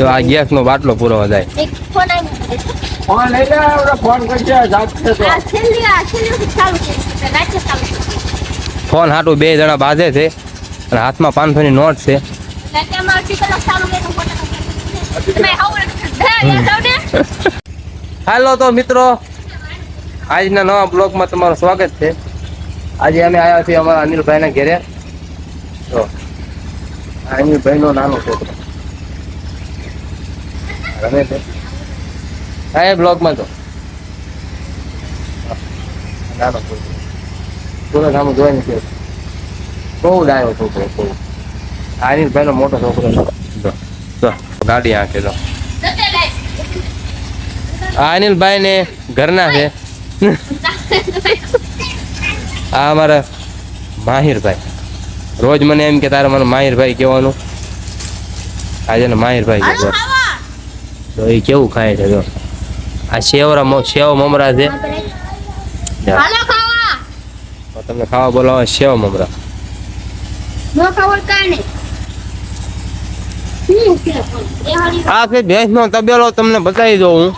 જો આ ગેસ નો બાટલો પૂરો જાય ફોન તો. હાટું બે જણા બાજે છે અને હાથમાં પાંચસો ની. નોટ છે તો હાલો તો મિત્રો આજના નવા બ્લોગમાં તમારું સ્વાગત છે. આજે અમે આવ્યા છીએ અમારા અનિલભાઈના ઘેરે. તો અનિલભાઈનો નાનો છોકરો. રમે છે હા એ બ્લોગમાં તો. નાનો છોકરો પૂરો સામે જોઈ નથી બહુ ડાયો છોકરો બહુ. આ અનિલભાઈનો મોટો છોકરો છે. જો, જો, ગાડી આંખે તો અનિલભાઈ ને ઘરના છે. આ અમારા માહિરભાઈ રોજ મને એમ કે તારે મને માહિરભાઈ કહેવાનું. આજે માહિરભાઈ ખાવા તો એ કેવું ખાય છે જો. આ સેવરા સેવ મમરા છે. તમને ખાવા બોલાવો સેવ મમરા. નો કાઈ આ છે ભેંસનો તબેલો તમને બતાવી દઉં હું.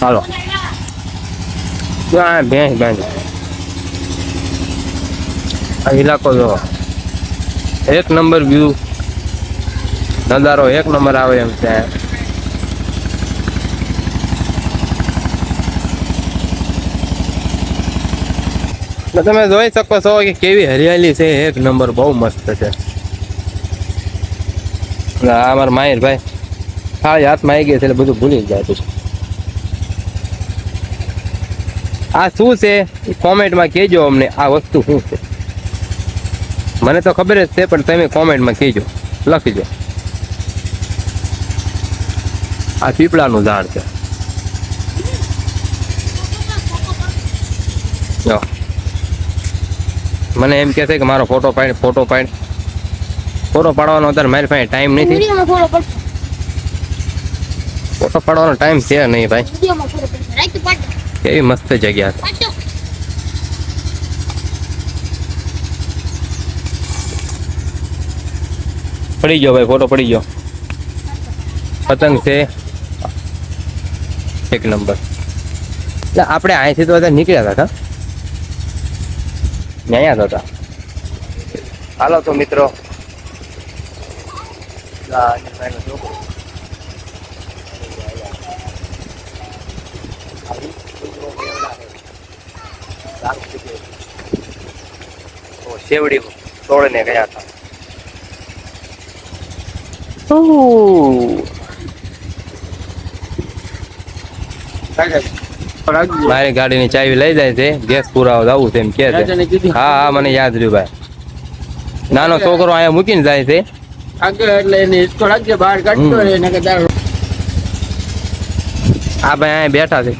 હાલો. ભેંસ ભેંસ આ ઇલાકો જો. એક નંબર વ્યૂ. નજારો એક નંબર આવે એમ છે. તમે જોઈ શકો છો કે કેવી હરિયાળી છે, એક નંબર બહુ મસ્ત છે. આ અમારા માહિર ભાઈ ખાલી હાથમાં આવી ગયા છે એટલે બધું ભૂલી જાય તું આ શું છે? કોમેન્ટમાં કહેજો અમને, આ વસ્તુ શું છે? મને તો ખબર જ છે, પણ તમે કોમેન્ટમાં કહેજો, લખીજો. આ પીપળાનું ઝાડ છે. જો. મને એમ કે છે કે મારો ફોટો પાડ ફોટો પાડ ફોટો પાડવાનો અત્યારે મારી પાસે ટાઈમ નથી. ફોટો પાડવાનો ટાઈમ છે નહીં ભાઈ. કેવી મસ્ત જગ્યા છે. પડી ગયો ભાઈ ફોટો પડી ગયો. પતંગ છે. એક નંબર. એટલે આપણે અહીંથી તો બધા નીકળ્યા હતા ન્યાયા હતા હાલો તો મિત્રો. શેવડી તોડને ગયા હતા. મારી ગાડીની ચાવી લઈ જાય છે. ગેસ પુરાવો જવું છે એમ કે છે. હા હા મને યાદ રહ્યું ભાઈ. નાનો છોકરો અહીંયા મૂકીને જાય છે. આ ભાઈ અહીંયા બેઠા છે.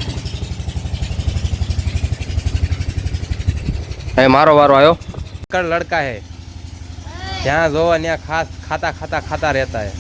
અહીં મારો વારો આવ્યો લડકા હે. જ્યાં જોવા ત્યાં ખાસ ખાતા ખાતા ખાતા રહેતા હે.